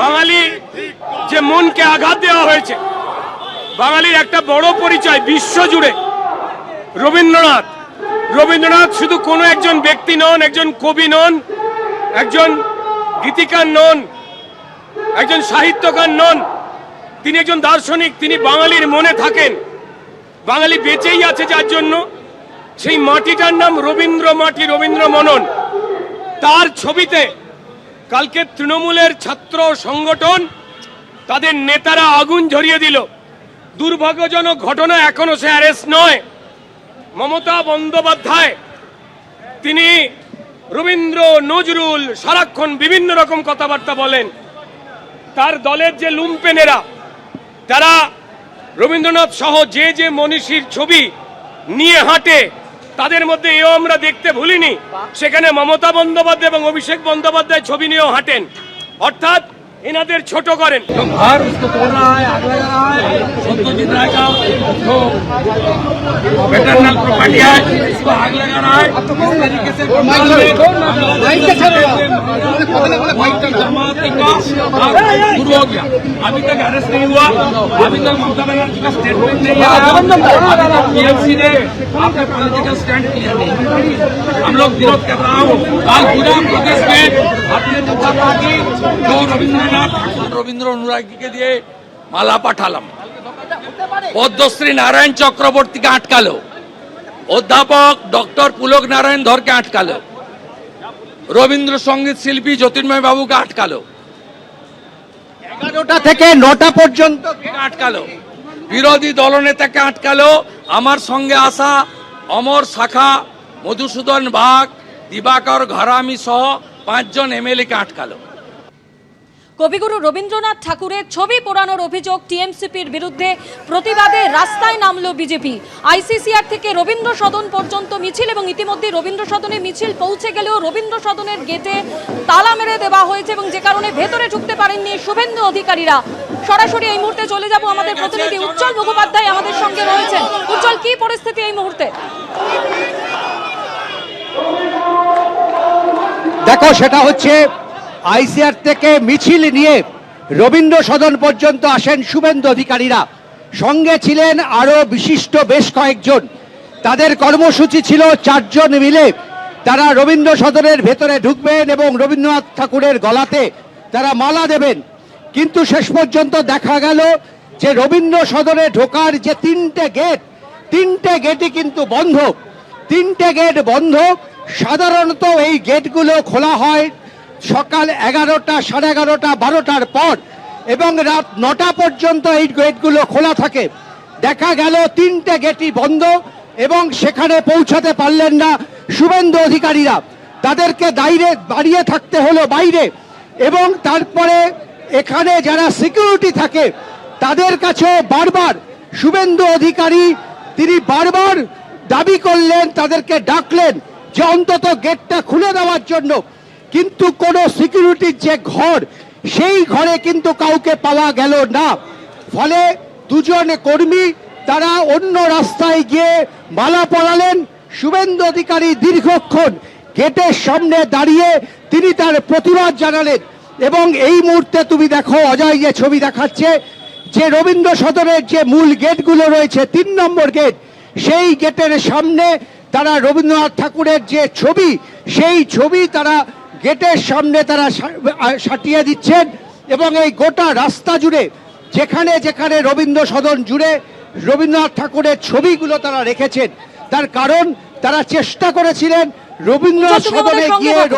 বাঙালি যে মনকে আঘাত দেওয়া হয়েছে, বাঙালির একটা বড় পরিচয় বিশ্ব জুড়ে রবীন্দ্রনাথ রবীন্দ্রনাথ শুধু কোনো একজন ব্যক্তি নন, একজন কবি নন, একজন গীতিকার নন, একজন সাহিত্যকার নন, তিনি একজন দার্শনিক, তিনি বাঙালির মনে থাকেন। বাঙালি বেঁচেই আছে যার জন্য। সেই মাটিটার নাম রবীন্দ্র মাটি রবীন্দ্র মনন তার ছবিতে কালকে তৃণমূলের ছাত্র সংগঠন তাদের নেতারা আগুন ঝরিয়ে দিল। দুর্ভাগ্যজনক ঘটনা এখনও সে অ্যারেস্ট নয়। মমতা বন্দ্যোপাধ্যায়, তিনি রবীন্দ্র নজরুল সারাক্ষণ বিভিন্ন রকম কথাবার্তা বলেন। তার দলের যে লুম্পেনেরা, তারা রবীন্দ্রনাথ সহ যে যে মনীষীর ছবি নিয়ে হাঁটে তাদের মধ্যে এও আমরা দেখতে ভুলিনি সেখানে মমতা বন্দ্যোপাধ্যায় এবং অভিষেক বন্দ্যোপাধ্যায় ছবি নিয়েও হাঁটেন অর্থাৎ এনাদের ছোট করেন घर उसको तोड़ रहा है आग लगा रहा है सत्यजीत राय का जो वेटरनल प्रॉपर्टी है उसको आग लगा रहा है इस तरीके से बंगाल में बांग्लादेश जमाती का आग शुरू हो गया अभी तक अरेस्ट नहीं हुआ अभी तक ममता बनर्जी का स्टेटमेंट नहीं आया अभी तक पीएमसी ने अपने पॉलिटिकल स्टैंड क्लियर नहीं किया। हम लोग विरोध कर रहा हूँ आज पूरा प्रदेश में भारतीय जनता पार्टी जो रविंद्रनाथ রবীন্দ্র অনুরাগীকে দিয়ে মালা পাঠালাম পদ্মশ্রী নারায়ণ চক্রবর্তীকে আটকালো অধ্যাপক ডক্টর পুলক নারায়ণ ধরকে আটকালো রবীন্দ্রসঙ্গীত শিল্পী জ্যোতির্ময় বাবুকে আটকালো এগারোটা থেকে নটা পর্যন্ত আটকালো। বিরোধী দলনেতাকে আটকালো। আমার সঙ্গে আসা অমর শাখা, মধুসূদন বাঘ দিবাকর ঘরামি সহ পাঁচজন এমএলএকে আটকালো। কবিগুরু রবীন্দ্রনাথ ঠাকুরের ছবি পোড়ানোর অভিযোগ টিএমসিপির বিরুদ্ধে প্রতিবাদে রাস্তায় নামল বিজেপি। আইসিসিআর থেকে রবীন্দ্র সদন পর্যন্ত মিছিল এবং ইতিমধ্যে রবীন্দ্র সদনে মিছিল পৌঁছে গেলেও রবীন্দ্র সদনের গেটে তালা মেরে দেওয়া হয়েছে এবং যে কারণে ভেতরে ঢুকতে পারেননি শুভেন্দু অধিকারীরা। সরাসরি এই মুহূর্তে চলে যাব আমাদের প্রতিনিধি উজ্জ্বল মুখোপাধ্যায় আমাদের সঙ্গে রয়েছেন। উজ্জ্বল, কি পরিস্থিতি এই মুহূর্তে? দেখো, সেটা হচ্ছে আইসিআর থেকে মিছিল নিয়ে রবীন্দ্র সদন পর্যন্ত আসেন শুভেন্দু অধিকারীরা। সঙ্গে ছিলেন আরও বিশিষ্ট বেশ কয়েকজন। তাদের কর্মসূচি ছিল চারজন মিলে। তারা রবীন্দ্র সদনের ভেতরে ঢুকবেন এবং রবীন্দ্রনাথ ঠাকুরের গলাতে তারা মালা দেবেন। কিন্তু শেষ পর্যন্ত দেখা গেল যে রবীন্দ্র সদনে ঢোকার যে তিনটে গেট, তিনটে গেটই কিন্তু বন্ধ। তিনটে গেট বন্ধ। সাধারণত এই গেটগুলো খোলা হয় সকাল এগারোটা, সাড়ে এগারোটা, বারোটার পর এবং রাত নটা পর্যন্ত এই গেটগুলো খোলা থাকে। দেখা গেল তিনটে গেটই বন্ধ এবং সেখানে পৌঁছাতে পারলেন না শুভেন্দু অধিকারীরা। তাদেরকে দাঁড়িয়ে দাঁড়িয়ে থাকতে হলো বাইরে এবং তারপরে এখানে যারা সিকিউরিটি থাকে, তাদের কাছে বারবার শুভেন্দু অধিকারী, তিনি বারবার দাবি করলেন, তাদেরকে ডাকলেন যে অন্তত গেটটা খুলে দেওয়ার জন্য কিন্তু কোনো সিকিউরিটির যে ঘর, সেই ঘরে কিন্তু কাউকে পাওয়া গেল না। ফলে দুজন কর্মী তারা অন্য রাস্তায় গিয়ে মালা পরালেন। শুভেন্দু অধিকারী দীর্ঘক্ষণ গেটের সামনে দাঁড়িয়ে তিনি তার প্রতিবাদ জানালেন এবং এই মুহূর্তে তুমি দেখো, অজয় যে ছবি দেখাচ্ছে, যে রবীন্দ্র সদনের যে মূল গেটগুলো রয়েছে, তিন নম্বর গেট, সেই গেটের সামনে তারা রবীন্দ্রনাথ ঠাকুরের যে ছবি, সেই ছবি তারা গেটের সামনে তারা সাটিয়ে দিচ্ছেন এবং এই গোটা রাস্তা জুড়ে যেখানে যেখানে রবীন্দ্র সদন জুড়ে রবীন্দ্রনাথ ঠাকুরের ছবিগুলো তারা রেখেছেন তার কারণ তারা চেষ্টা করেছিলেন রবীন্দ্রনাথ সদনে গিয়ে।